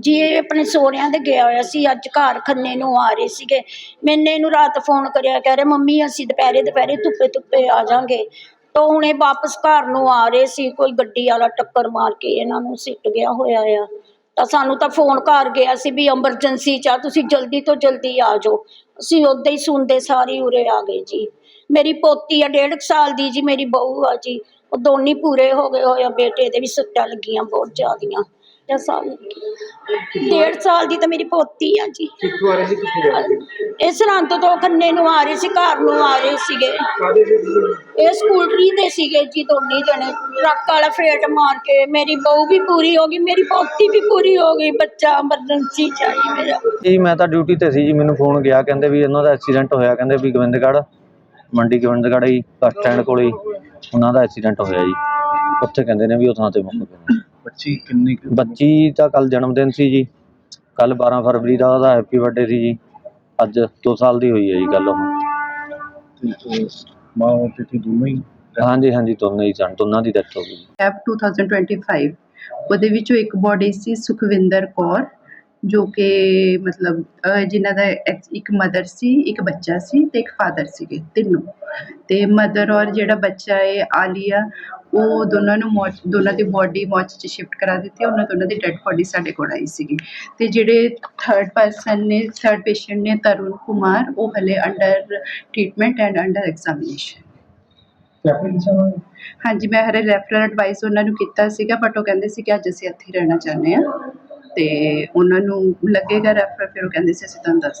ਜੀ ਇਹ ਆਪਣੇ ਸੋਹਰਿਆਂ ਦੇ ਗਿਆ ਹੋਇਆ ਸੀ, ਅੱਜ ਘਰ ਖੰਨੇ ਨੂੰ ਆ ਰਹੇ ਸੀਗੇ। ਮੈਨੇ ਇਹਨੂੰ ਰਾਤ ਫੋਨ ਕਰਿਆ, ਕਹਿ ਰਹੇ, ਮੰਮੀ, ਅਸੀਂ ਦੁਪਹਿਰੇ ਦੁਪਹਿਰੇ ਧੁੱਪੇ ਧੁੱਪੇ ਆ ਜਾਾਂਗੇ। ਤਾਂ ਹੁਣ ਇਹ ਵਾਪਸ ਘਰ ਨੂੰ ਆ ਰਹੇ ਸੀ, ਕੋਈ ਗੱਡੀ ਵਾਲਾ ਟੱਕਰ ਮਾਰ ਕੇ ਇਹਨਾਂ ਨੂੰ ਸਿੱਟ ਗਿਆ ਹੋਇਆ ਆ। ਤਾਂ ਸਾਨੂੰ ਤਾਂ ਫੋਨ ਕਰ ਗਿਆ ਸੀ ਵੀ ਐਮਰਜੈਂਸੀ ਚ ਆ, ਤੁਸੀਂ ਜਲਦੀ ਤੋਂ ਜਲਦੀ ਆ ਜਾਓ। ਅਸੀਂ ਉਦਾਂ ਹੀ ਸੁਣਦੇ ਸਾਰੀ ਉਰੇ ਆ ਗਏ ਜੀ। ਮੇਰੀ ਪੋਤੀ ਆ, ਡੇਢ ਕੁ ਸਾਲ ਦੀ ਜੀ, ਮੇਰੀ ਬਹੂ ਆ ਜੀ। ਉਹ ਦੋਨੀ ਪੂਰੇ ਹੋ ਗਏ ਹੋਏ ਆ, ਬੇਟੇ ਦੇ ਵੀ ਸੱਟਾਂ ਲੱਗੀਆਂ ਬਹੁਤ ਜ਼ਿਆਦੀਆਂ। ਸਾਲ ਡੇਢ ਸਾਲ ਦੀ ਤਾਂ ਮੇਰੀ ਪੋਤੀ ਆ ਜੀ। ਕਿੱਥੋਂ ਆ ਰਹੇ ਸੀ ਕਿੱਥੇ ਜਾ ਰਹੇ ਸੀ? ਇਹ ਸਰਹੰਦ ਤੋਂ ਖੰਨੇ ਨੂੰ ਆ ਰਹੇ ਸੀ ਘਰ ਨੂੰ ਆ ਰਹੇ ਸੀਗੇ। ਕਾਦੇ ਸੀ ਤੁਸੀਂ? ਇਹ ਸਕੂਟਰੀ ਸੀਗੇ ਜੀ ਦੋਨੇ ਜਣੇ। ਟਰੱਕ ਵਾਲਾ ਫੇਟ ਮਾਰ ਕੇ ਮੇਰੀ ਬਹੂ ਵੀ ਪੂਰੀ ਹੋ ਗਈ ਮੇਰੀ ਪੋਤੀ ਵੀ ਪੂਰੀ ਹੋ ਗਈ ਬੱਚਾ ਐਮਰਜੈਂਸੀ ਚ ਆਈ ਮੇਰਾ। ਜੀ ਮੈਂ ਤਾਂ ਡਿਊਟੀ ਤੇ ਸੀ ਜੀ ਮੈਨੂੰ ਫੋਨ ਗਿਆ ਕਹਿੰਦੇ ਵੀ ਇਹਨਾਂ ਦਾ ਐਕਸੀਡੈਂਟ ਹੋਇਆ ਕਹਿੰਦੇ ਵੀ ਗੋਬਿੰਦਗੜ੍ਹ ਮੰਡੀ ਗੋਬਿੰਦਗੜ੍ਹ ਹੀ ਬੱਸ ਸਟੈਂਡ ਕੋਲ ਹੀ ਉਹਨਾਂ ਦਾ ਐਕਸੀਡੈਂਟ ਹੋਇਆ ਜੀ। ਉੱਥੇ ਕਹਿੰਦੇ ਨੇ ਵੀ ਉਹ ਥਾਂ ਤੇ ਮੁੱਕ ਗਏ ਬੱਚੀ ਕਿੰਨੀ ਕੁ- ਬੱਚੀ ਦਾ ਕੱਲ ਜਨਮ ਦਿਨ ਸੀ ਜੀ। ਕੱਲ 12 ਫਰਵਰੀ ਦਾ ਉਹਦਾ ਹੈਪੀ ਬਰਥਡੇ ਸੀ ਜੀ। ਅੱਜ 2 ਸਾਲ ਦੀ ਹੋਈ ਹੈ ਜੀ ਕੱਲ ਉਹ। ਤੇ, ਅਹ, ਮਾਂ ਔਰ ਪਿਤਾ ਦੋਨੋਂ ਹੀ ਹਾਂਜੀ ਹਾਂਜੀ ਦੋਨੇ ਹੀ ਸਨ। ਦੋਨਾਂ ਦੀ ਡੈਥ ਹੋ ਗਈ ਜੀ। ਐਫ 2025 ਉਹਦੇ ਵਿੱਚੋਂ ਇੱਕ ਬੋਡੀ ਸੀ ਸੁਖਵਿੰਦਰ ਕੌਰ। ਜੋ ਕਿ ਮਤਲਬ ਜਿਨ੍ਹਾਂ ਦਾ ਇੱਕ ਮਦਰ ਸੀ ਇੱਕ ਬੱਚਾ ਸੀ ਤੇ ਇੱਕ ਫਾਦਰ ਸੀਗੇ ਤਿੰਨੋਂ। ਤੇ ਮਦਰ ਔਰ ਜਿਹੜਾ ਬੱਚਾ ਹੈ ਆਲੀਆ ਉਹ ਦੋਨਾਂ ਨੂੰ ਮੌਚ ਦੋਨਾਂ ਦੀ ਬੋਡੀ ਮੌਚ 'ਚ ਸ਼ਿਫਟ ਕਰਾ ਦਿੱਤੀ ਉਹਨਾਂ ਦੋਨਾਂ ਦੀ ਡੈੱਡ ਬੋਡੀ ਸਾਡੇ ਕੋਲ ਆਈ ਸੀਗੀ। ਤੇ ਜਿਹੜੇ ਥਰਡ ਪਰਸਨ ਨੇ ਥਰਡ ਪੇਸ਼ੈਂਟ ਨੇ ਤਰੁਣ ਕੁਮਾਰ ਉਹ ਹਲੇ under treatment and under examination ਹਾਂਜੀ ਮੈਂ ਹਰੇ ਰੈਫਰਲ ਐਡਵਾਈਸ ਉਹਨਾਂ ਨੂੰ ਕੀਤਾ ਸੀਗਾ ਬਟ ਉਹ ਕਹਿੰਦੇ ਸੀ ਕਿ ਅੱਜ ਅਸੀਂ ਇੱਥੇ ਹੀ ਰਹਿਣਾ ਚਾਹੁੰਦੇ ਆ ਤੇ ਉਹਨਾਂ ਨੂੰ ਲੱਗੇਗਾ ਰੈਫਰ ਫਿਰ ਉਹ ਕਹਿੰਦੇ ਸੀ ਅਸੀਂ ਤੁਹਾਨੂੰ ਦੱਸ